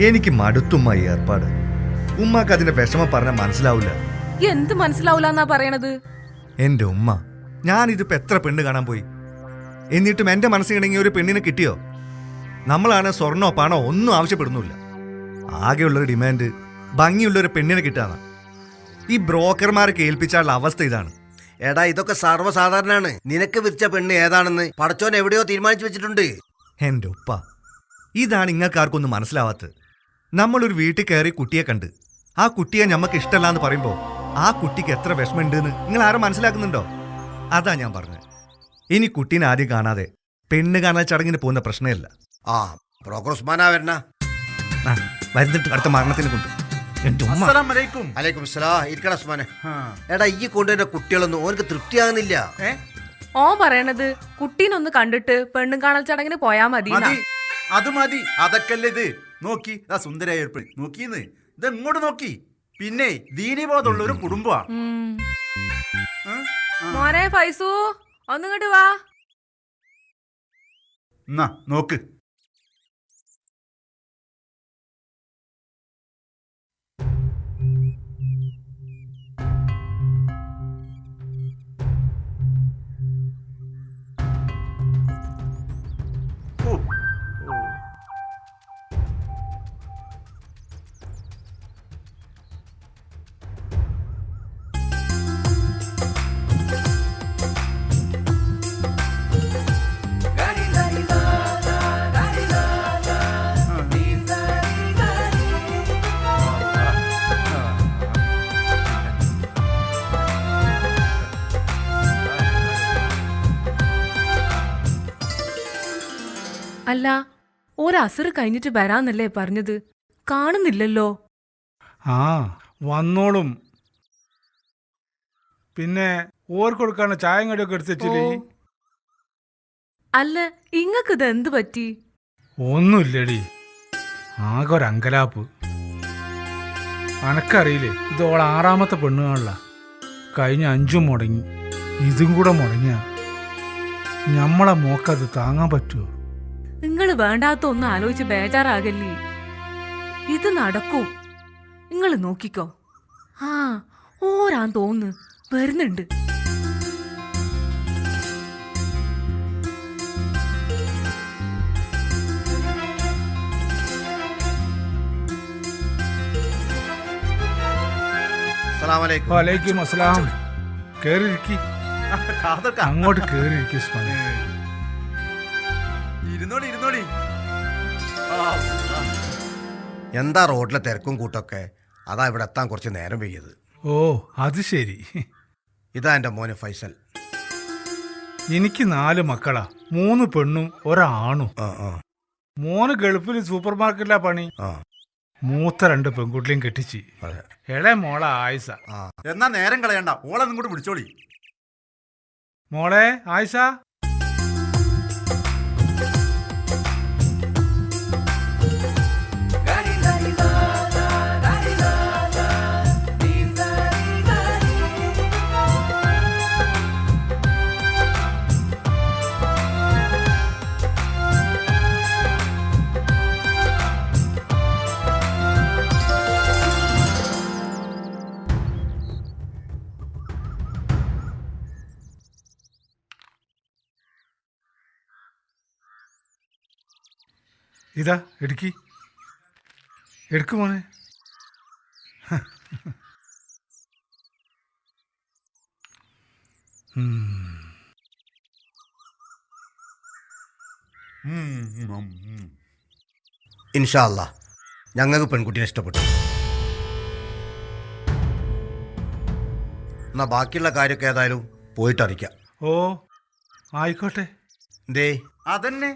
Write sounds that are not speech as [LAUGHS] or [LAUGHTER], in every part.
എനിക്ക് മടുത്തുമ്മ ഈ ഏർപ്പാട്. ഉമ്മാക്ക് അതിന്റെ വിഷമം പറഞ്ഞാൽ മനസ്സിലാവില്ല എന്ത് മനസ്സിലാവൂലെന്നാ പറയണത്? എന്റെ ഉമ്മ ഞാൻ ഇതിപ്പോ എത്ര പെണ്ണ് കാണാൻ പോയി? എന്നിട്ടും എന്റെ മനസ്സിലിണങ്ങിയ ഒരു പെണ്ണിനെ കിട്ടിയോ? നമ്മളാണ് സ്വർണോ പണോ ഒന്നും ആവശ്യപ്പെടുന്നില്ല ആകെയുള്ളൊരു ഡിമാൻഡ് ഭംഗിയുള്ളൊരു പെണ്ണിനെ കിട്ടാണ് ഈ ബ്രോക്കർമാരെ കേൾപ്പിച്ചാലുള്ള അവസ്ഥ ഇതാണ്. എടാ ഇതൊക്കെ സർവസാധാരണാണ്. നിനക്ക് വിരിച്ച പെണ്ണ് ഏതാണെന്ന് പടച്ചോൻ എവിടെയോ തീരുമാനിച്ചു വെച്ചിട്ടുണ്ട്. എന്റെ ഉപ്പ ഇതാണ് ഇങ്ങൾക്കാർക്കൊന്നും മനസ്സിലാവാത്തത്. നമ്മളൊരു വീട്ടിൽ കയറി കുട്ടിയെ കണ്ട്. ആ കുട്ടിയെ ഞമ്മക്ക് ഇഷ്ടമല്ല എന്ന് പറയുമ്പോൾ ആ കുട്ടിക്ക് എത്ര വിഷമമുണ്ട് എന്ന് നിങ്ങൾ ആരും മനസ്സിലാക്കുന്നുണ്ടോ? അതാ ഞാൻ പറഞ്ഞത് ഇനി കുട്ടീനെ ആദ്യം കാണാതെ പെണ്ണ് കാണാൻ ചടങ്ങിന് പോകുന്ന പ്രശ്നമില്ല. ആ പ്രോഗ്രസ് മാനാ വരണ. വരുന്നിട്ട് അടുത്ത മരണത്തിന് കൊണ്ട്. എടാ ഈ കൊണ്ടുവരുന്ന കുട്ടികളൊന്നും ഓനക്ക് തൃപ്തിയാകുന്നില്ല? ഓ പറയണത് കുട്ടീനൊന്ന് കണ്ടിട്ട് പെണ്ണും കാണൽ ചടങ്ങിന് പോയാ മതി മതി. അത് മതി. അതൊക്കെ ഇത്? നോക്കി. ആ സുന്ദരായ ഒരു പെൺ. നോക്കിന്ന് ഇത് ഇങ്ങോട്ട് നോക്കി? പിന്നെ ദീനിബോധമുള്ള ഒരു കുടുംബമാണ് ആ. മോനെ ഫൈസു ഒന്നിങ്ങോട്ട് വാ. എന്നാ നോക്ക്. അല്ല ഒരസർ കഴിഞ്ഞിട്ട് വരാന്നല്ലേ പറഞ്ഞത്? കാണുന്നില്ലല്ലോ. ആ വന്നോളും. പിന്നെ ഓർക്ക് കൊടുക്കാണ് ചായം കടിയൊക്കെ എടുത്തില്ലേ. അല്ല ഇങ്ങക്ക് ഇത് എന്ത് പറ്റി? ഒന്നുമില്ലടി. ആകെ ഒരു അങ്കലാപ്പ്. അനക്കറിയില്ലേ ഇത് ഓൾ ആറാമത്തെ പെണ്ണുകാണല്ല. കഴിഞ്ഞ അഞ്ചും മുടങ്ങി. ഇതും കൂടെ മുടങ്ങിയ. ഞമ്മളെ മോക്കത് താങ്ങാൻ പറ്റുമോ നിങ്ങൾ വേണ്ടാത്ത ഒന്നും ആലോചിച്ച് ബേജാറാകല്ലേ? ഇത് നടക്കൂ. നിങ്ങൾ നോക്കിക്കോ. ആ ഓരാൻ തോന്നു വരുന്നുണ്ട്. അങ്ങോട്ട് കേറിയിരിക്കും ഇരുന്നോളി ഇരുന്നോളി. എന്താ റോഡിലെ തിരക്കും കൂട്ടൊക്കെ? അതാ ഇവിടെ എത്താൻ കുറച്ച് നേരം വൈകിയത്. ഓ അത് ശരി. ഇതാ എന്റെ മോന് ഫൈസൽ. എനിക്ക് നാല് മക്കളാ. മൂന്ന് പെണ്ണും ഒരാണു. ആ ആ. മോന് ഗൾഫിൽ സൂപ്പർ മാർക്കറ്റിലാ പണി. ആ. മൂത്ത രണ്ട് പെൺകുട്ടിയും കെട്ടിച്ച്. അതെ. ഇളയ മോളെ ആയിസ. ആ. എന്നാ നേരം കളയണ്ട. ഓളെ ഇങ്ങോട്ട് വിളിച്ചോളി. മോളെ ആയിഷ ഇതാ എടുക്കി. എടുക്കുമോനെ മോനെ. ഉം. ഉം, ഉം, ഉം. ഇൻഷാ അല്ലാ ഞങ്ങൾക്ക് പെൺകുട്ടിയെ ഇഷ്ടപ്പെട്ടു. എന്നാ ബാക്കിയുള്ള കാര്യമൊക്കെ ഏതായാലും പോയിട്ട് അറിയിക്കാം ഓ ആയിക്കോട്ടെ. ദേ അതന്നെ.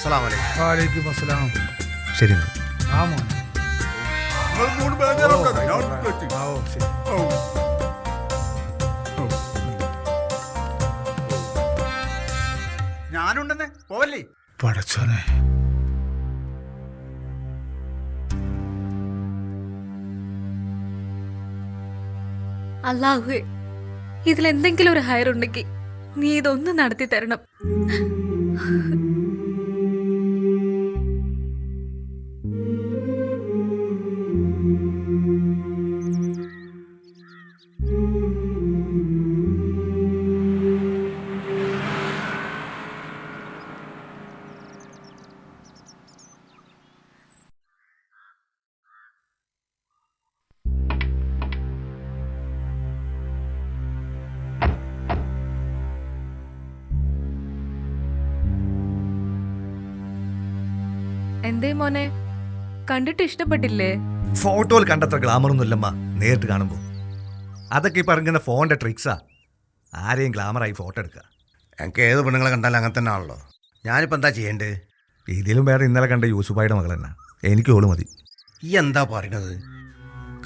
ഉം. ആ. അസ്സലാമലൈക്കും വാലേക്കും അസ്സലാം ശരി. ആ എടുത്ത് ആ ഓ ശരി. ഓ. പോവല്ലേ പടച്ചോനെ അല്ലാഹുവേ ഇതിലെന്തെങ്കിലും ഒരു ഹയർ ഉണ്ടെങ്കിൽ നീ ഇതൊന്ന് നടത്തി തരണം കണ്ടിട്ട് ഇഷ്ടപ്പെട്ടില്ലേ? ഫോട്ടോയിൽ കണ്ടത്ര ഗ്ലാമറൊന്നും ഇല്ലമ്മ നേരിട്ട് കാണുമ്പോൾ അതൊക്കെ ഈ പറയുന്ന ഫോണിന്റെ ട്രിക്സാ ആരെയും ഗ്ലാമറായി ഫോട്ടോ എടുക്കുക. എനിക്ക് ഏത് പെണ്ണുങ്ങളെ കണ്ടാലും അങ്ങനെ തന്നെ ആണല്ലോ. ഞാനിപ്പോൾ എന്താ ചെയ്യേണ്ടത് ഇതിലും വേറെ ഇന്നലെ കണ്ട യൂസുഫായുടെ മകൾ തന്നെ. എനിക്ക് ഓൾ മതി. ഈ എന്താ പറയണത്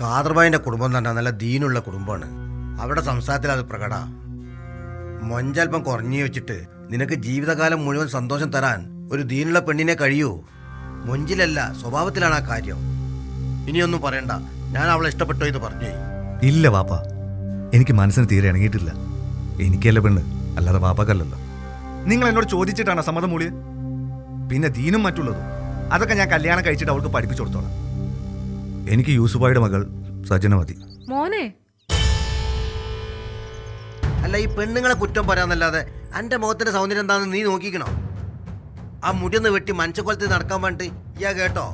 കാദർബായിന്റെ കുടുംബം തന്നെ നല്ല ദീനുള്ള കുടുംബമാണ്. അവരുടെ സംസാരത്തിൽ അത് പ്രകട. മൊഞ്ചൽപ്പം കുറഞ്ഞു വെച്ചിട്ട് നിനക്ക് ജീവിതകാലം മുഴുവൻ സന്തോഷം തരാൻ ഒരു ദീനുള്ള പെണ്ണിനെ കഴിയൂ? മൊഞ്ചിലല്ല സ്വഭാവത്തിലാണ് ആ കാര്യം. ഇനിയൊന്നും പറയണ്ട. ഞാൻ അവളെ ഇഷ്ടപ്പെട്ടോ എന്ന് പറഞ്ഞു. ഇല്ല വാപ്പ. എനിക്ക് മനസ്സിന് തീരെ ഇണങ്ങിയിട്ടില്ല. എനിക്കല്ല പെണ്ണ്. അല്ലാതെ വാപ്പക്കല്ലല്ലോ. നിങ്ങൾ എന്നോട് ചോദിച്ചിട്ടാണ് സമ്മതം മൂളിയത് പിന്നെ ദീനും മറ്റുള്ളതും. അതൊക്കെ ഞാൻ കല്യാണം കഴിച്ചിട്ട് അവൾക്ക് പഠിപ്പിച്ചു കൊടുത്തോളാം. എനിക്ക് യൂസുഫായുടെ മകൾ സജന മതി. മോനെ. അല്ല ഈ പെണ്ണുങ്ങളെ കുറ്റം പറയാന്നല്ലാതെ എന്റെ മുഖത്തിന്റെ സൗന്ദര്യം എന്താണെന്ന് നീ നോക്കിക്കണോ? ആ മുടിയൊന്ന് വെട്ടി മനുഷ്യക്കൊലത്തിൽ നടക്കാൻ വേണ്ടി ഇയാ കേട്ടോ.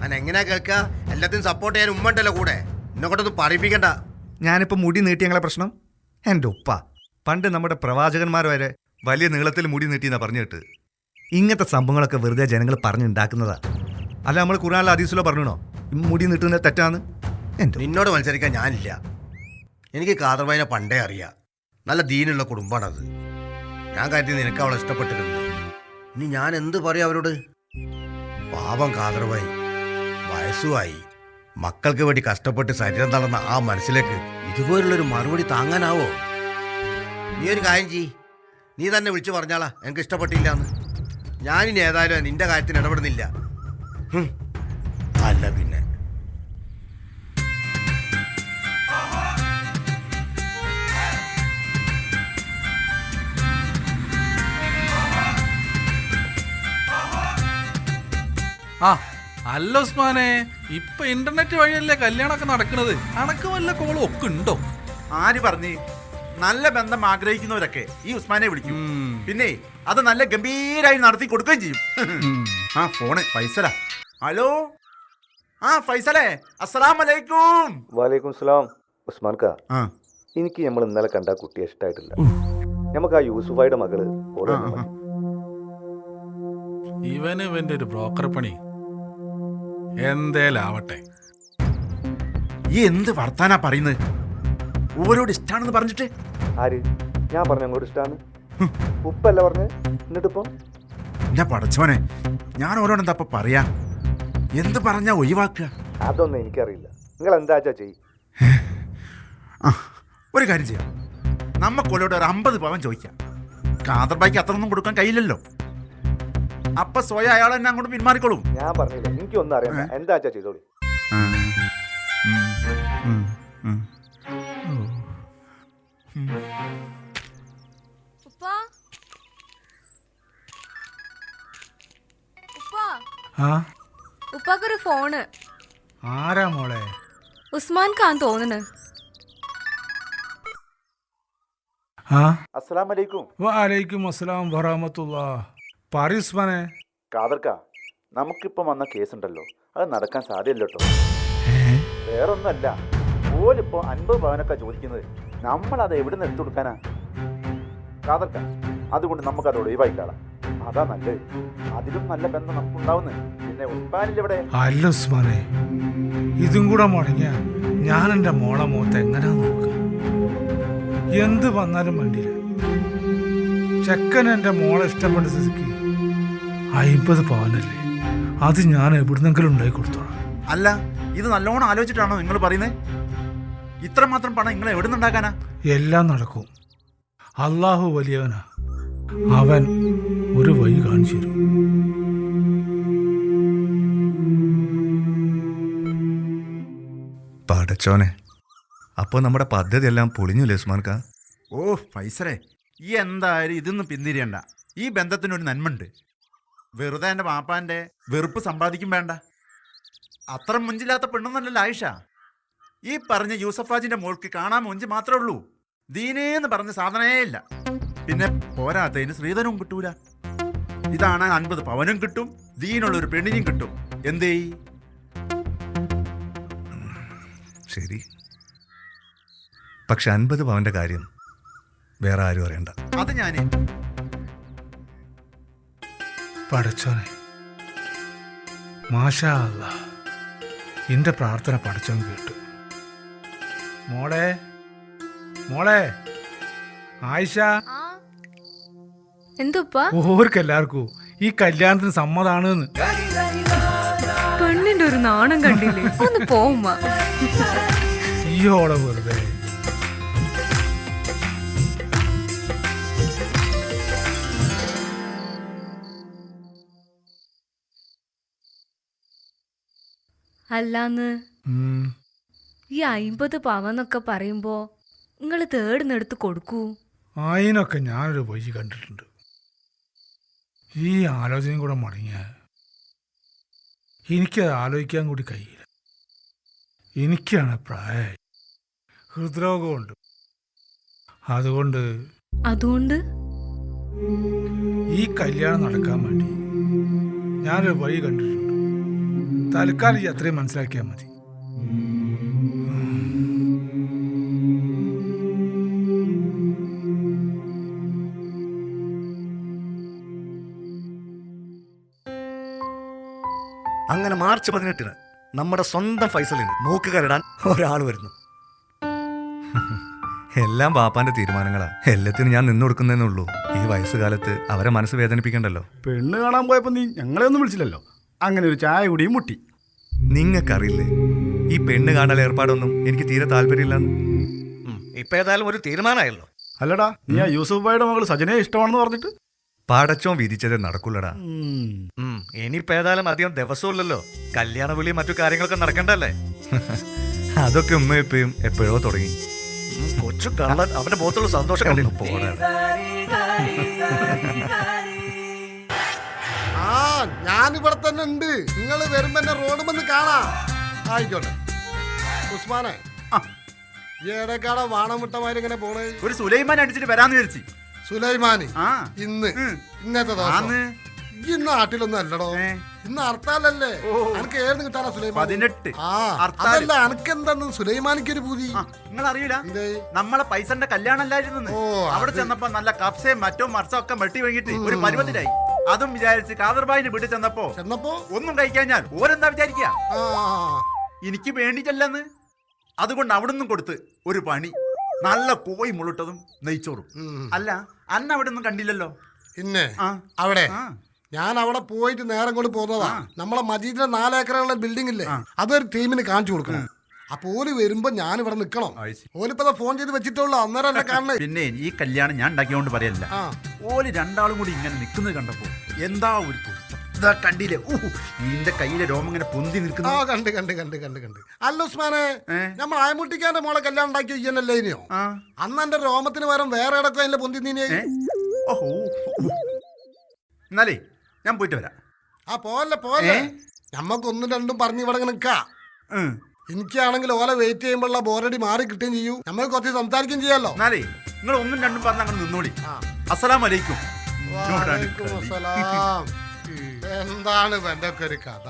ഞാൻ എങ്ങനെയാ കേൾക്കുക എല്ലാത്തിനും സപ്പോർട്ട് ചെയ്യാൻ ഉമ്മ ഉണ്ടല്ലോ കൂടെ. എന്നെ കൊണ്ടൊന്നും പറയിപ്പിക്കണ്ട. ഞാനിപ്പോൾ മുടി നീട്ടി ഞങ്ങളെ പ്രശ്നം? എന്റെ ഉപ്പ. പണ്ട് നമ്മുടെ പ്രവാചകന്മാർ വരെ വലിയ നീളത്തിൽ മുടി നീട്ടിയെന്നാ പറഞ്ഞിട്ട്. ഇങ്ങനത്തെ സംഭവങ്ങളൊക്കെ വെറുതെ ജനങ്ങൾ പറഞ്ഞുണ്ടാക്കുന്നതാ. അല്ല നമ്മൾ കുറാനുള്ള അതീസിലോ പറഞ്ഞോ മുടി നീട്ടുന്നത് തെറ്റാന്ന്? എന്റെ നിന്നോട് മത്സരിക്കാൻ ഞാനില്ല. എനിക്ക് കാതർബായിനെ പണ്ടേ അറിയാം. നല്ല ദീനുള്ള കുടുംബമാണത് ഞാൻ കരുതി നിനക്ക് അവളെ ഇഷ്ടപ്പെട്ടിട്ടുണ്ട് ഇനി ഞാൻ എന്ത് പറയാം അവരോട്? പാപം കാതർബായി വയസ്സുമായി മക്കൾക്ക് വേണ്ടി കഷ്ടപ്പെട്ട് ശരീരം തളർന്ന ആ മനസ്സിലേക്ക് ഇതുപോലുള്ളൊരു മറുപടി താങ്ങാനാവോ? നീ ഒരു കാര്യം ചെയ് നീ തന്നെ വിളിച്ചു പറഞ്ഞാളാ എനിക്ക് ഇഷ്ടപ്പെട്ടില്ല എന്ന് ഞാനിനി ഏതായാലും നിന്റെ കാര്യത്തിന് ഇടപെടുന്നില്ല. അല്ല ആ അല്ല ഉസ്മാനെ. ഇപ്പൊ ഇന്റർനെറ്റ് വഴിയല്ലേ കല്യാണമൊക്കെ നടക്കുന്നത്? അണക്ക് വല്ല കോളും ഒക്കെ ഉണ്ടോ? ആര് പറഞ്ഞു? നല്ല ബന്ധം ആഗ്രഹിക്കുന്നവരൊക്കെ ഈ ഉസ്മാനെ വിളിക്കും. പിന്നെ അത് നല്ല ഗംഭീരായി നടത്തി കൊടുക്കുകയും ചെയ്യും. ആ ഫോണ് ഫൈസല. ഹലോ? ആ ഫൈസലേ അസ്സലാം വലൈക്കും വാലേക്കും സ്ലാം ഉസ്മാൻ കാ ആ. എനിക്ക് നമ്മൾ ഇന്നലെ കണ്ട കുട്ടിയെ ഇഷ്ടമായിട്ടില്ല നമുക്ക് ആ യൂസുഫായുടെ മകൾ ഓളെ ആ, ആ. ഇവന് ഇവന്റെ ഒരു ബ്രോക്കർ പണി. എന്തേലാവട്ടെ. ഈ എന്ത് വർത്താനാ പറയുന്നത് ഓരോട് ഇഷ്ടാണെന്ന് പറഞ്ഞിട്ട്? ആര്? ഞാൻ പറഞ്ഞ അങ്ങോട്ട് ഇഷ്ടമാണ് ഉപ്പല്ല പറഞ്ഞ്? എന്നിട്ടിപ്പോ? എന്റെ പഠിച്ചവനെ ഞാൻ ഓരോട് എന്താ പറയാ? എന്ത് പറഞ്ഞാ ഒഴിവാക്കുക? അതൊന്നും എനിക്കറിയില്ല. നിങ്ങൾ എന്താ ചെയ് ഒരു കാര്യം ചെയ്യാം. നമ്മക്കൊലോട് ഒരു അമ്പത് പവൻ ചോദിക്കാം. കാതർബായിക്ക് അത്രയൊന്നും കൊടുക്കാൻ കഴിയില്ലല്ലോ. അപ്പൊ സ്വയം അയാൾ തന്നെ അങ്ങോട്ട് പിന്മാറിക്കോളും. ഞാൻ പറഞ്ഞില്ല. എനിക്കൊന്നും അറിയാം എന്താ ചെയ്തോളി? ഉപ്പാ? ഉപ്പാ? ആ? ഉപ്പാക്കൊരു ഫോണ്. ആരാ മോളെ? ഉസ്മാൻ ഖാൻ തോന്നണ് അസ്സലാമലൈക്കും. അസ്സലാം വലൈക്കും വാലൈക്കും അസ്സലാം വറഹമത്തുള്ള പറയ് ഉസ്മാനെ. കാതർക്ക നമുക്കിപ്പം വന്ന കേസുണ്ടല്ലോ. അത് നടക്കാൻ സാധ്യല്ലോട്ടോ? വേറൊന്നല്ല ഓലിപ്പോ അൻപത് പവനൊക്കെ ചോദിക്കുന്നത് നമ്മൾ അത് എവിടെ നിന്ന് എടുത്തു കൊടുക്കാനാ? കാതർക്ക അതുകൊണ്ട് നമുക്ക് അത് ഒഴിവായിക്കാളാം. അതാ നല്ലത്. അതിലും നല്ല ബന്ധം നമുക്ക് ഉണ്ടാവുന്നു പിന്നെ ഇവിടെ അല്ല ഉസ്മാനെ. ഇതും കൂടെ മുടങ്ങിയ ഞാൻ എന്റെ മോളെ മുഖത്ത് എങ്ങനെ നോക്കുക? എന്ത് വന്നാലും വേണ്ടിയില്ല. ചെക്കൻ എന്റെ മോളെ ഇഷ്ടപ്പെട്ട സ്ഥിതിക്ക് അയിമ്പത് പവനല്ലേ? അത് ഞാൻ എവിടുന്നെങ്കിലും ഉണ്ടായി കൊടുത്തോളാം. അല്ല ഇത് നല്ലോണം ആലോചിച്ചിട്ടാണോ നിങ്ങൾ പറയുന്നത് ഇത്രമാത്രം പണം നിങ്ങൾ എവിടെ നിന്നുണ്ടാക്കാനാ എല്ലാം നടക്കും. അള്ളാഹു വലിയവനാ. അവൻ ഒരു വഴി കാണിച്ചു തരും. പടച്ചോനെ അപ്പോൾ നമ്മുടെ പദ്ധതി എല്ലാം പൊളിഞ്ഞില്ലേ ഉസ്മാൻ കാ ഓ ഫൈസറെ ഈ എന്തായാലും ഇതൊന്നും പിന്തിരിയണ്ട. ഈ ബന്ധത്തിനൊരു നന്മണ്ട് വെറുതെ എന്റെ പാപ്പാന്റെ വെറുപ്പ് സമ്പാദിക്കും വേണ്ട. അത്ര മുഞ്ചില്ലാത്ത പെണ്ണൊന്നല്ലല്ലോ ആയിഷ. ഈ പറഞ്ഞ യൂസഫാജിന്റെ മോൾക്ക് കാണാൻ മുഞ്ച് മാത്രമേ ഉള്ളൂ. ദീനേന്ന് പറഞ്ഞ സാധനയേ ഇല്ല. പിന്നെ പോരാത്തതിന് ശ്രീധനവും കിട്ടൂല. ഇതാണ് അൻപത് പവനും കിട്ടും ദീനുള്ള ഒരു പെണ്ണിനും കിട്ടും. എന്തേ? ശരി. പക്ഷെ അൻപത് പവന്റെ കാര്യം വേറെ ആരും അറിയണ്ട. അത് ഞാൻ പടച്ചോനെ മാഷാ അല്ല എന്റെ പ്രാർത്ഥന പഠിച്ചോൻ കേട്ടു. മോളെ മോളെ ആയിഷ. എന്തുപ്പാ? ഓർക്കെല്ലാവർക്കും ഈ കല്യാണത്തിന് സമ്മതാണ് പെണ്ണിന്റെ ഒരു നാണം കണ്ടില്ലേ? ഒന്ന് പോവുമ്മ. ഓളെ വെറുതെ. അല്ലാന്ന്. ഈ അയിമ്പത് പവന്നൊക്കെ പറയുമ്പോ നിങ്ങൾ തേടുന്നെടുത്ത് കൊടുക്കൂ. അതിനൊക്കെ ഞാനൊരു വഴി കണ്ടിട്ടുണ്ട്. ഈ ആലോചനയും കൂടെ മടങ്ങിയ എനിക്കത് ആലോചിക്കാൻ കൂടി കഴിയില്ല. എനിക്കാണ് പ്രായമായി ഹൃദ്രോഗമുണ്ട്. അതുകൊണ്ട് അതുകൊണ്ട്? ഈ കല്യാണം നടക്കാൻ വേണ്ടി ഞാനൊരു വഴി കണ്ടിട്ടുണ്ട്. തൽക്കാലം ഈ അത്രയും മനസ്സിലാക്കിയാൽ മതി. അങ്ങനെ മാർച്ച് പതിനെട്ടിന് നമ്മുടെ സ്വന്തം ഫൈസലിന് മൂക്കുകരടാൻ ഒരാൾ വരുന്നു. എല്ലാം ബാപ്പാന്റെ തീരുമാനങ്ങളാ. എല്ലാത്തിനും ഞാൻ നിന്നു കൊടുക്കുന്നതേ ഉള്ളൂ. ഈ വയസ്സുകാലത്ത് അവരെ മനസ്സ് വേദനിപ്പിക്കണ്ടല്ലോ. പെണ്ണ് കാണാൻ പോയപ്പോ നീ ഞങ്ങളെ ഒന്നും വിളിച്ചില്ലല്ലോ? അങ്ങനെ ഒരു ചായ കുടിയും മുട്ടി. നിങ്ങൾക്കറിയില്ലേ ഈ പെണ്ണ് കാണാൻ ഏർപ്പാടൊന്നും എനിക്ക് തീരെ താല്പര്യമില്ലെന്ന്? ഇപ്പൊ ഏതായാലും ഒരു തീരുമാനമായല്ലോ. അല്ലടാ നീ ആ യൂസുഫ് ഭായിയുടെ മകൾ സജനയെ ഇഷ്ടമാണെന്ന് പറഞ്ഞിട്ട്? പാടച്ചോ വിധിച്ചതേ നടക്കൂലടാ ഇനിയിപ്പോ ഏതായാലും അധികം ദിവസമില്ലല്ലോ കല്യാണ വിളി മറ്റു കാര്യങ്ങളൊക്കെ നടക്കണ്ടല്ലേ? [LAUGHS] അതൊക്കെ ഉമ്മയപ്പയും എപ്പോഴോ തുടങ്ങി. കൊച്ചു കള്ളൻ അവന്റെ മുഖത്തുള്ള സന്തോഷം കണ്ടിട്ട് പോടാ. ആ ഞാനിവിടെ തന്നെ ഉണ്ട്. നിങ്ങൾ വരുമ്പോ എന്നെ റോഡ് വന്ന് കാണാ. ആയിക്കോട്ടെ. ഉസ്മാനെ ഏടക്കാടെ വാണം വിട്ടമാര് ഇങ്ങനെ പോണേ. ഒരു സുലൈമാൻ അടിച്ചിട്ട് വരാന്ന് വിചാരിച്ചു. സുലൈമാനി ഇന്ന് ഇന്നത്തെ ദിവസം. ഇന്ന് ഈ നാട്ടിലൊന്നും അല്ലടോ. ഇന്ന് ഹർത്താലല്ലേ എനിക്ക് അനക്ക് ഏന്ന് കിട്ടാനാ സുലൈമാൻ. ആ. അതല്ല അനക്ക് എന്താന്ന് സുലൈമാനിക്ക് ഒരു പൂതി നിങ്ങൾ അറിയില്ല നമ്മളെ പൈസന്റെ കല്യാണം അല്ലായിരുന്നു അവിടെ. ചെന്നപ്പോ നല്ല കപ്സയും മറ്റോ ഒക്കെ വെട്ടി വൈകിട്ട് ഒരു പരുവത്തിലായി അതും വിചാരിച്ച് കാദർബായിന് വീട്ടിൽ ചെന്നപ്പോ ചെന്നപ്പോ? ഒന്നും കഴിക്കാൻ ഞാൻ ഓരെന്താ വിചാരിക്കുക ആ. എനിക്ക് വേണ്ടിട്ടല്ലെന്ന് അതുകൊണ്ട് അവിടുന്ന് കൊടുത്ത് ഒരു പണി. നല്ല കോയി മുളിട്ടതും നെയ്ച്ചോറും. ഉം. അല്ല അന്ന് അവിടെ ഒന്നും കണ്ടില്ലല്ലോ. പിന്നെ ആ. അവിടെ ആ. ഞാൻ അവിടെ പോയിട്ട് നേരം കൊണ്ട് പോന്നതാ നമ്മളെ മജീദിന്റെ നാലേക്കറുള്ള ബിൽഡിംഗ് ഇല്ലേ? അതൊരു ടീമിന് കാണിച്ചു കൊടുക്കണം. അപ്പൊ ഓൽ വരുമ്പോ ഞാൻ ഇവിടെ നിക്കണം ഓലിപ്പോ ഫോൺ ചെയ്ത് വെച്ചിട്ടുള്ളൂ. അന്നേരം എന്നെ കാണണേ. പിന്നെ ഈ കല്യാണം ഞാൻ ഉണ്ടാക്കിയോണ്ട് പറയല്ല. ആ. ഓൽ രണ്ടാളും കൂടി ഇങ്ങനെ നിൽക്കുന്നത് കണ്ടപ്പോ എന്താ ഒരു കണ്ടില്ലേ? ഊ നിന്റെ കയ്യിലെ രോമം ഇങ്ങനെ പൊന്തി ആ നിൽക്കുന്നു കണ്ട് കണ്ട് കണ്ട് കണ്ട് കണ്ട്. അല്ല ഉസ്മാനെ? നമ്മൾ ആയമുട്ടിക്കാന്റെ മോളെ കല്യാണം ഉണ്ടാക്കി ഇയ്യനല്ലേ ഇനിയോ? ആ. അന്ന് എന്റെ രോമത്തിന് പകരം വേറെ ഇടക്കോ അതിന്റെ പൊന്തി നീനെ ഓഹോ എന്നാലേ ഞാൻ പോയിട്ട് വരാം. ആ പോലെ പോലെ നമ്മക്കൊന്നും രണ്ടും പറഞ്ഞു ഇവിടെ ഉം. എനിക്കാണെങ്കിൽ ഓല വെയിറ്റ് ചെയ്യുമ്പോഴുള്ള ബോറടി മാറി കിട്ടുകയും ചെയ്യൂ. നമ്മൾ കുറച്ച് സംസാരിക്കുകയും ചെയ്യാലോ? എന്നാലേ നിങ്ങൾ ഒന്നും രണ്ടും പറഞ്ഞ അങ്ങനെ നിന്നോളി. അസ്സലാമു അസ്സലാം വലൈക്കും എന്നോടാണ് വാലൈക്കും അസ്സലാം. എന്താണ് ഇവന്റെ ഒക്കെ ഒരു കഥ?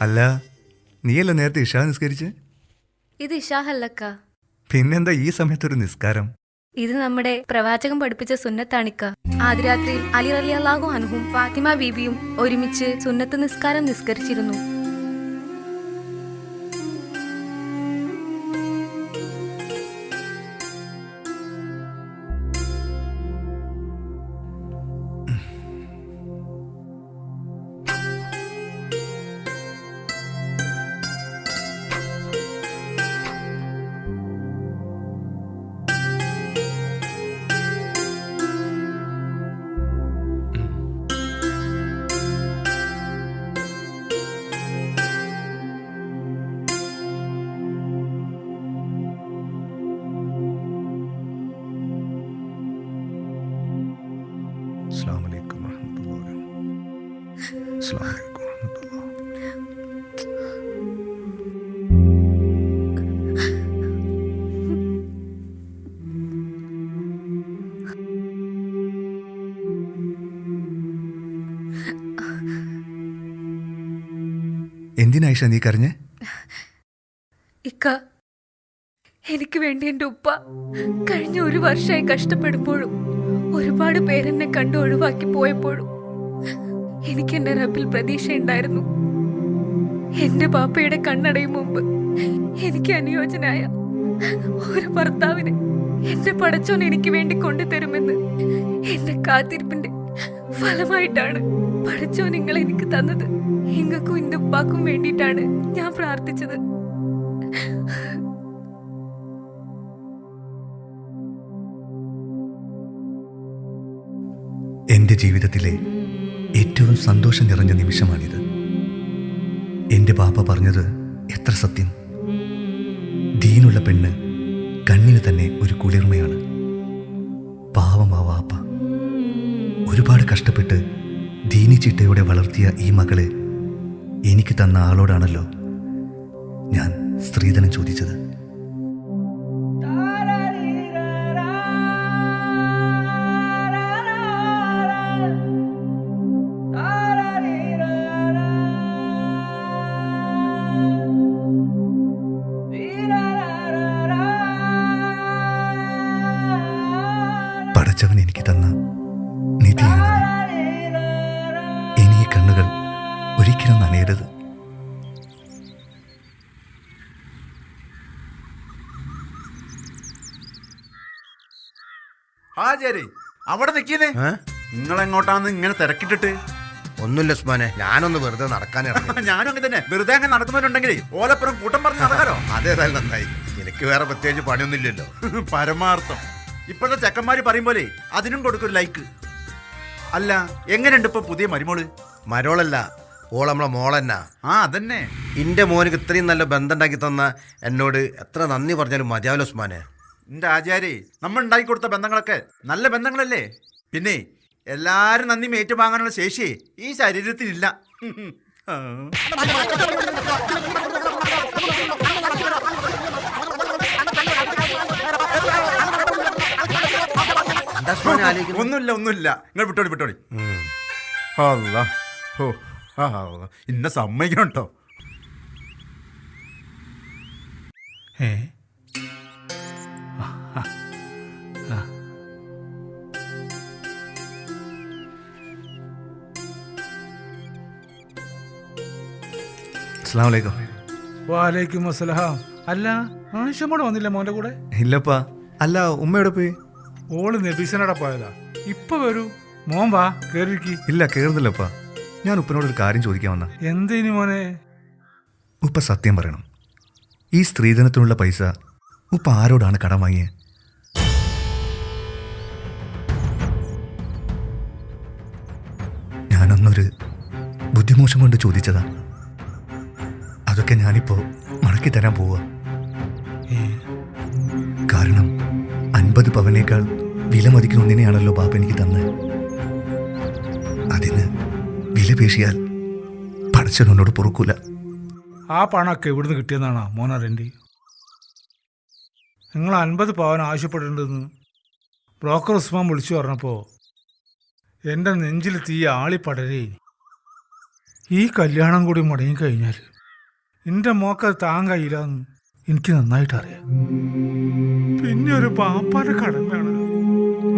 അല്ല നീയല്ല നേരത്തെ ഇഷ നിസ്കരിച്ച്? ഇത് ഇഷാഹല്ലക്ക പിന്നെന്താ ഈ സമയത്തൊരു നിസ്കാരം? ഇത് നമ്മുടെ പ്രവാചകൻ പഠിപ്പിച്ച സുന്നത്താണിക്ക. ആദ്യരാത്രിയിൽ അലി അലി അള്ളാഹു അനുഹും ഫാത്തിമ ബീബിയും ഒരുമിച്ച് സുന്നത്ത് നിസ്കാരം നിസ്കരിച്ചിരുന്നു. അസ്സലാമു എന്തിനായിഷ നീ കരഞ്ഞേ? ഇക്ക എനിക്ക് വേണ്ടി എന്റെ ഉപ്പ കഴിഞ്ഞ ഒരു വർഷമായി കഷ്ടപ്പെടുമ്പോഴും ഒരുപാട് പേരെന്നെ കണ്ടു ഒഴിവാക്കി പോയപ്പോഴും എനിക്ക് എന്റെ റബ്ബിൽ പ്രതീക്ഷയുണ്ടായിരുന്നു. എന്റെ പാപ്പയുടെ കണ്ണടയും മുമ്പ് എനിക്ക് അനുയോജ്യനായ ഒരു ഭർത്താവിനെ എന്റെ പടച്ചോൻ എനിക്ക് വേണ്ടി കൊണ്ടുതരുമെന്ന് എന്റെ കാത്തിരിപ്പിന്റെ ഫലമായിട്ടാണ് പടച്ചോൻ നിങ്ങൾ എനിക്ക് തന്നത്. ഇങ്ങക്കും എന്റെ ഉപ്പാക്കും വേണ്ടിയിട്ടാണ് ഞാൻ പ്രാർത്ഥിച്ചത്. എന്റെ ജീവിതത്തിലെ ഏറ്റവും സന്തോഷം നിറഞ്ഞ നിമിഷമാണിത്. എന്റെ പാപ്പ പറഞ്ഞത് എത്ര സത്യം. ദീനുള്ള പെണ്ണ് കണ്ണിന് തന്നെ ഒരു കുളിർമയാണ്. പാവം ആ വാപ്പ. ഒരുപാട് കഷ്ടപ്പെട്ട് ദീനി ചിട്ടയോടെ വളർത്തിയ ഈ മകളെ എനിക്ക് തന്ന ആളോടാണല്ലോ ഞാൻ സ്ത്രീധനം ചോദിച്ചത്. അവിടെ നിൽക്കുന്നേ നിങ്ങൾ നിങ്ങളെങ്ങോട്ടാന്ന് ഇങ്ങനെ തിരക്കിട്ടിട്ട്? ഒന്നുമില്ല ഉസ്മാനെ ഞാനൊന്ന് വെറുതെ നടക്കാൻ [LAUGHS] ഞാനും അങ്ങനെ തന്നെ. വെറുതെ അങ്ങനെ നടക്കുന്നവരുണ്ടെങ്കിൽ ഓലപ്പുറം കൂട്ടം പറഞ്ഞ് നടക്കാലോ [LAUGHS] അതേതായാലും നന്നായി. എനിക്ക് വേറെ പ്രത്യേകിച്ച് പണിയൊന്നുമില്ലല്ലോ. [LAUGHS] പരമാർത്ഥം. ഇപ്പോഴത്തെ ചെക്കന്മാര് പറയും പോലെ അതിനും കൊടുക്കൊരു ലൈക്ക്. അല്ല എങ്ങനെയുണ്ട് ഇപ്പൊ പുതിയ മരുമോൾ? മരോളല്ല ഓൾ നമ്മളെ മോളെന്നാ. ആ അതന്നെ. ഇന്റെ മോനക്ക് ഇത്രയും നല്ല ബന്ധം ഉണ്ടാക്കി തന്ന എന്നോട് എത്ര നന്ദി പറഞ്ഞാലും മതിയാവില്ല ഉസ്മാനെ. എന്റെ ആചാര്യേ നമ്മൾ ഉണ്ടാക്കി കൊടുത്ത ബന്ധങ്ങളൊക്കെ നല്ല ബന്ധങ്ങളല്ലേ? പിന്നെ എല്ലാരും നന്ദി ഏറ്റുവാങ്ങാനുള്ള ശേഷി ഈ ശരീരത്തിനില്ല? ഒന്നുമില്ല ഒന്നുമില്ല. നിങ്ങൾ വിട്ടോടി വിട്ടോളി. ഇന്ന അല്ല ഓ ആ, സമ്മതിക്കണം കേട്ടോ ഏ? അസ്സാം വലൈക്കും വാലേക്കും അസ്സലാം. അല്ല ആവശ്യമോട് വന്നില്ല മോന്റെ കൂടെ? ഇല്ലപ്പാ. അല്ല ഉമ്മയുടെ പോയി? ഓൾ നബീസനടെ പോയതാ. ഇപ്പൊ വരൂ. മോൻ വാ കേറിയിരിക്കി. ഇല്ല കേറുന്നില്ലപ്പാ. ഞാൻ ഉപ്പനോട് ഒരു കാര്യം ചോദിക്കാൻ വന്ന. എന്തിനു മോനെ? ഉപ്പ സത്യം പറയണം. ഈ സ്ത്രീധനത്തിനുള്ള പൈസ ഉപ്പ ആരോടാണ് കടം വാങ്ങിയത് ഞാനൊന്നൊരു ബുദ്ധിമോശം കൊണ്ട് ചോദിച്ചതാ. അതൊക്കെ ഞാനിപ്പോ മടക്കി തരാൻ പോവുക ഏ, കാരണം അൻപത് പവനേക്കാൾ വില മതിക്കുന്ന ഒന്നിനെയാണല്ലോ ബാപ്പ എനിക്ക് തന്നത് അതിന് വില പേശിയാൽ പടച്ചനോട് പൊറുക്കൂല. ആ പണമൊക്കെ ഇവിടുന്ന് കിട്ടിയെന്നാണോ അറിയണ്ടി നിങ്ങൾ അൻപത് പവൻ ആവശ്യപ്പെട്ടിട്ടുണ്ടെന്ന് ബ്രോക്കർ ഉസ്മാൻ വിളിച്ചു പറഞ്ഞപ്പോൾ എന്റെ നെഞ്ചിൽ തീ ആളി പടരേ ഈ കല്യാണം കൂടി മുടങ്ങിക്കഴിഞ്ഞാൽ എന്റെ മോക്കത് താങ്കയില്ല കഴിയില്ലെന്ന് എനിക്ക് നന്നായിട്ട് അറിയാം. പിന്നെ ഒരു പാപ്പാന്റെ കടമയാണ്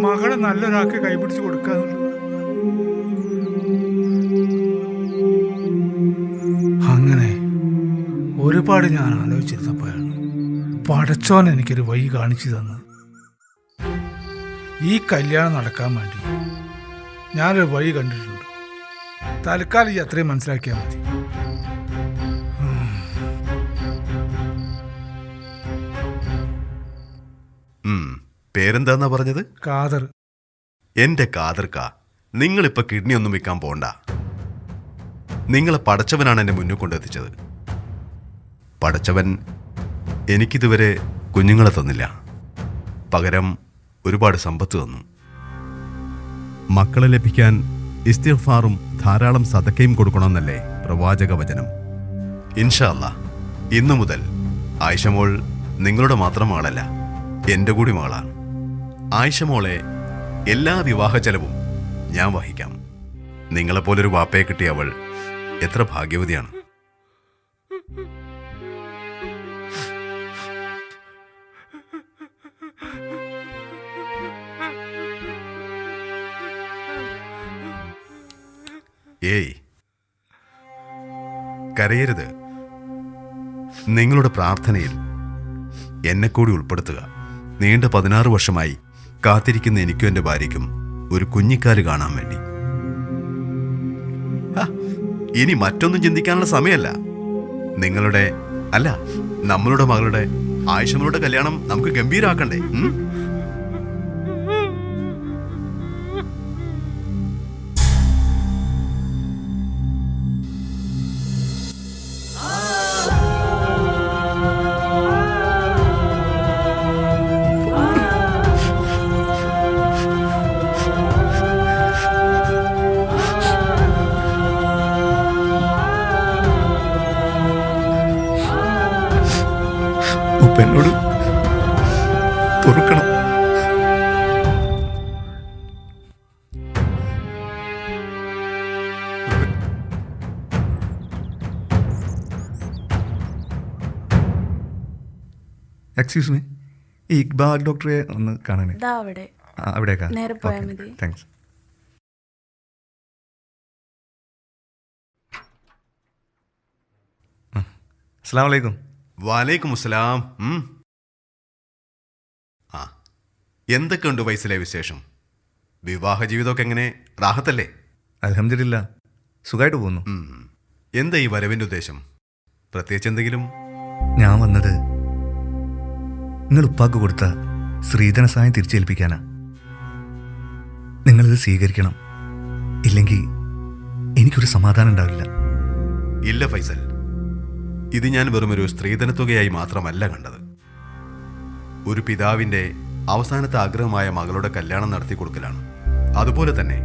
മകളെ നല്ലൊരാൾക്ക് കൈപിടിച്ച് കൊടുക്കാന്നുള്ളത് അങ്ങനെ ഒരുപാട് ഞാൻ ആലോചിച്ചിരുന്നപ്പോഴാണ് പടച്ചോൻ എനിക്കൊരു വഴി കാണിച്ചു തന്നത്. ഈ കല്യാണം നടക്കാൻ വേണ്ടി ഞാനൊരു വഴി കണ്ടിട്ടുണ്ട്. തൽക്കാലം ഈ അത്രയും മനസ്സിലാക്കിയാൽ മതി. പേരെന്താന്നാ പറഞ്ഞത്? കാതർ. എന്റെ കാതർക്ക നിങ്ങളിപ്പോ കിഡ്നി ഒന്നും വിൽക്കാൻ പോണ്ട. നിങ്ങളെ പടച്ചവനാണ് എന്നെ മുന്നിൽ കൊണ്ടെത്തിച്ചത്. പടച്ചവൻ എനിക്കിതുവരെ കുഞ്ഞുങ്ങളെ തന്നില്ല. പകരം ഒരുപാട് സമ്പത്ത് തന്നു. മക്കളെ ലഭിക്കാൻ ഇസ്തിഫാറും ധാരാളം സതക്കയും കൊടുക്കണമെന്നല്ലേ പ്രവാചക വചനം ഇൻഷാ അല്ലാ ഇന്നു മുതൽ ആയിഷമോൾ നിങ്ങളുടെ മാത്രം ആളല്ല എന്റെ കൂടി മകളാണ്. ആയിഷമോളെ എല്ലാ വിവാഹ ചെലവും ഞാൻ വഹിക്കാം. നിങ്ങളെപ്പോലൊരു വാപ്പയെ കിട്ടിയ അവൾ എത്ര ഭാഗ്യവതിയാണ്. ഏയ് കരയരുത്. നിങ്ങളുടെ പ്രാർത്ഥനയിൽ എന്നെ കൂടി ഉൾപ്പെടുത്തുക. നീണ്ട പതിനാറ് വർഷമായി കാത്തിരിക്കുന്ന എനിക്കും എന്റെ ഭാര്യയ്ക്കും ഒരു കുഞ്ഞിക്കാൽ കാണാൻ വേണ്ടി. ഇനി മറ്റൊന്നും ചിന്തിക്കാനുള്ള സമയമല്ല. നിങ്ങളുടെ അല്ല നമ്മളുടെ മകളുടെ ആയിഷമ്മളുടെ കല്യാണം നമുക്ക് ഗംഭീരാക്കണ്ടേ എന്നോട് തുറക്കണം. എക്സ്ക്യൂസ് മീ ഈ ഇക്ബാൽ ഡോക്ടറെ ഒന്ന് കാണാനേ അവിടെ. അവിടേക്കാ. താങ്ക്സ് അസ്സാം വലൈക്കും വാലേക്കും അസ്സലാം. ആ എന്തൊക്കെയുണ്ട് വയസ്സിലെ വിശേഷം? വിവാഹ ജീവിതമൊക്കെ എങ്ങനെ? റാഹത്തല്ലേ? അലഹമില്ല സുഖമായിട്ട് പോകുന്നു. എന്താ ഈ വരവിന്റെ ഉദ്ദേശം? പ്രത്യേകിച്ച് എന്തെങ്കിലും? ഞാൻ വന്നത് നിങ്ങൾ ഉപ്പാക്ക് കൊടുത്ത സ്ത്രീധന സഹായം തിരിച്ചേൽപ്പിക്കാനാ. നിങ്ങളിത് സ്വീകരിക്കണം. ഇല്ലെങ്കിൽ എനിക്കൊരു സമാധാനം ഉണ്ടാവില്ല. ഇല്ല ഫൈസൽ. ഇത് ഞാൻ വെറുമൊരു സ്ത്രീധനത്തുകയായി മാത്രമല്ല കണ്ടത്. ഒരു പിതാവിന്റെ അവസാനത്തെ ആഗ്രഹമായ മകളുടെ കല്യാണം നടത്തി കൊടുക്കലാണ്. അതുപോലെ തന്നെ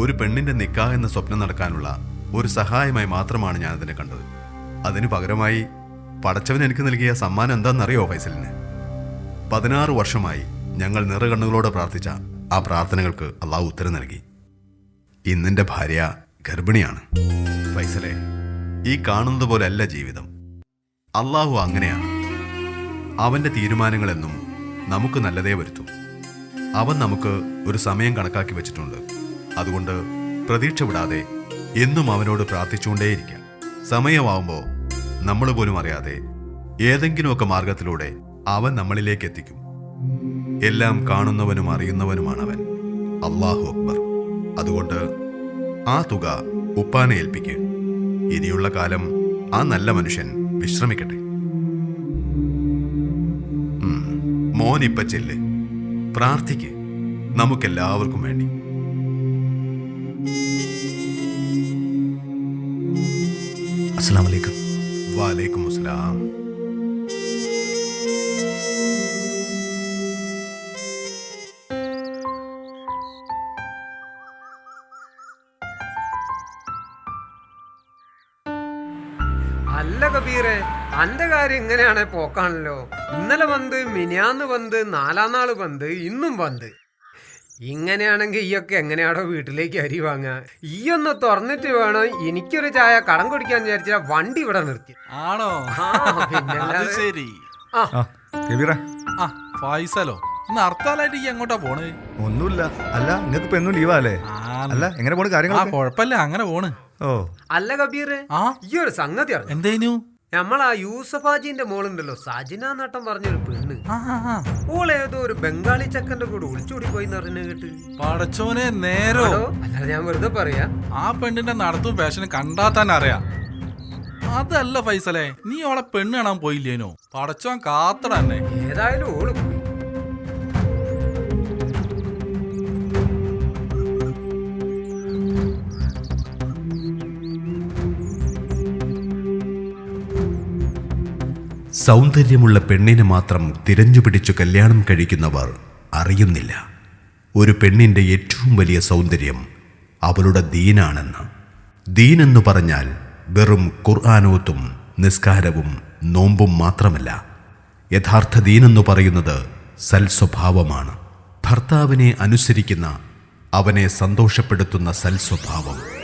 ഒരു പെണ്ണിന്റെ നിക്കാഹ് എന്ന സ്വപ്നം നടക്കാനുള്ള ഒരു സഹായമായി മാത്രമാണ് ഞാൻ അതിനെ കണ്ടത്. അതിന് പകരമായി പടച്ചവൻ എനിക്ക് നൽകിയ സമ്മാനം എന്താണെന്നറിയോ ഫൈസലിന്? പതിനാറ് വർഷമായി ഞങ്ങൾ നിറകണ്ണുകളോടെ പ്രാർത്ഥിച്ച ആ പ്രാർത്ഥനകൾക്ക് അള്ളാഹു ഉത്തരം നൽകി. ഇന്നെന്റെ ഭാര്യ ഗർഭിണിയാണ്. ഫൈസലെ ഈ കാണുന്നത് പോലെയല്ല ജീവിതം. അള്ളാഹു അങ്ങനെയാണ്. അവന്റെ തീരുമാനങ്ങളെന്നും നമുക്ക് നല്ലതേ വരുത്തും. അവൻ നമുക്ക് ഒരു സമയം കണക്കാക്കി വെച്ചിട്ടുണ്ട്. അതുകൊണ്ട് പ്രതീക്ഷ വിടാതെ എന്നും അവനോട് പ്രാർത്ഥിച്ചുകൊണ്ടേയിരിക്കാം. സമയമാവുമ്പോൾ നമ്മൾ പോലും അറിയാതെ ഏതെങ്കിലുമൊക്കെ മാർഗത്തിലൂടെ അവൻ നമ്മളിലേക്ക് എത്തിക്കും. എല്ലാം കാണുന്നവനും അറിയുന്നവനുമാണ് അവൻ അള്ളാഹു അക്ബർ. അതുകൊണ്ട് ആ തുക ഉപ്പാനെ ഏൽപ്പിക്കുക ഇനിയുള്ള കാലം ആ നല്ല മനുഷ്യൻ വിശ്രമിക്കട്ടെ. മോനിപ്പ ചെല്ല്. പ്രാർത്ഥിക്ക്. നമുക്കെല്ലാവർക്കും വേണ്ടി. അസ്സാം വലൈക്കും വാലേക്കും അസ്സലാം അല്ല കബീറെ അന്റെ കാര്യം ഇങ്ങനെയാണെ പോക്കാണല്ലോ. ഇന്നലെ വന്ന് മിനിയാന്ന് വന്ന് നാലാം നാൾ വന്ന് ഇന്നും വന്ന് ഇങ്ങനെയാണെങ്കിൽ ഈയൊക്കെ എങ്ങനെയാണോ വീട്ടിലേക്ക് അരി വാങ്ങുക. ഈ ഒന്ന് തുറന്നിട്ട് വേണം എനിക്കൊരു ചായ കടം കുടിക്കാൻ വിചാരിച്ച വണ്ടി ഇവിടെ നിർത്തി. ആണോ. അത് ശരി. ആ. ആ കബീറ. ആ ഫൈസലോ ഇന്ന് ഹർത്താലായിട്ട് ഈ എങ്ങോട്ടാ പോണ്? ഒന്നുമില്ല. അല്ല നിങ്ങൾക്ക് ഇപ്പൊ എന്നും ലീവാല്ലേ ആന്ന്. അല്ല എങ്ങനെ പോണ് ആ കാര്യങ്ങൾ കൊഴപ്പല്ല അങ്ങനെ പോണ്. ഓ. അല്ല കബീർ ആ? ഈ ഒരു സംഗതി അറിഞ്ഞു? എന്തേനു നമ്മളാ യൂസഫാജിന്റെ മോളുണ്ടല്ലോ സജിന നട്ടം പറഞ്ഞൊരു പെണ്ണ്. ആ ആ, ആ. ഓളേതോ ഒരു ബംഗാളി ചക്കന്റെ കൂടെ ഒളിച്ചോടി പോയി നിറഞ്ഞു കേട്ട്. പടച്ചോനെ നേരോ? ആണോ? അല്ലാതെ ഞാൻ വെറുതെ പറയാ. ആ പെണ്ണിന്റെ നടത്തും ഫാഷനും കണ്ടാ തന്നെ അറിയാം. അതല്ല ഫൈസലേ നീ ഓളെ പെണ്ണ് കാണാൻ പോയില്ലേനോ? പടച്ചോൻ കാത്തട തന്നെ ഏതായാലും ഓൾ സൗന്ദര്യമുള്ള പെണ്ണിനെ മാത്രം തിരഞ്ഞുപിടിച്ചു കല്യാണം കഴിക്കുന്നവർ അറിയുന്നില്ല. ഒരു പെണ്ണിന്റെ ഏറ്റവും വലിയ സൗന്ദര്യം അവളുടെ ദീനാണെന്ന്. ദീനെന്ന് പറഞ്ഞാൽ വെറും ഖുർആാനോത്തും നിസ്കാരവും നോമ്പും മാത്രമല്ല. യഥാർത്ഥ ദീനെന്ന് പറയുന്നത് സൽസ്വഭാവമാണ്. ഭർത്താവിനെ അനുസരിക്കുന്ന അവനെ സന്തോഷപ്പെടുത്തുന്ന സൽസ്വഭാവം.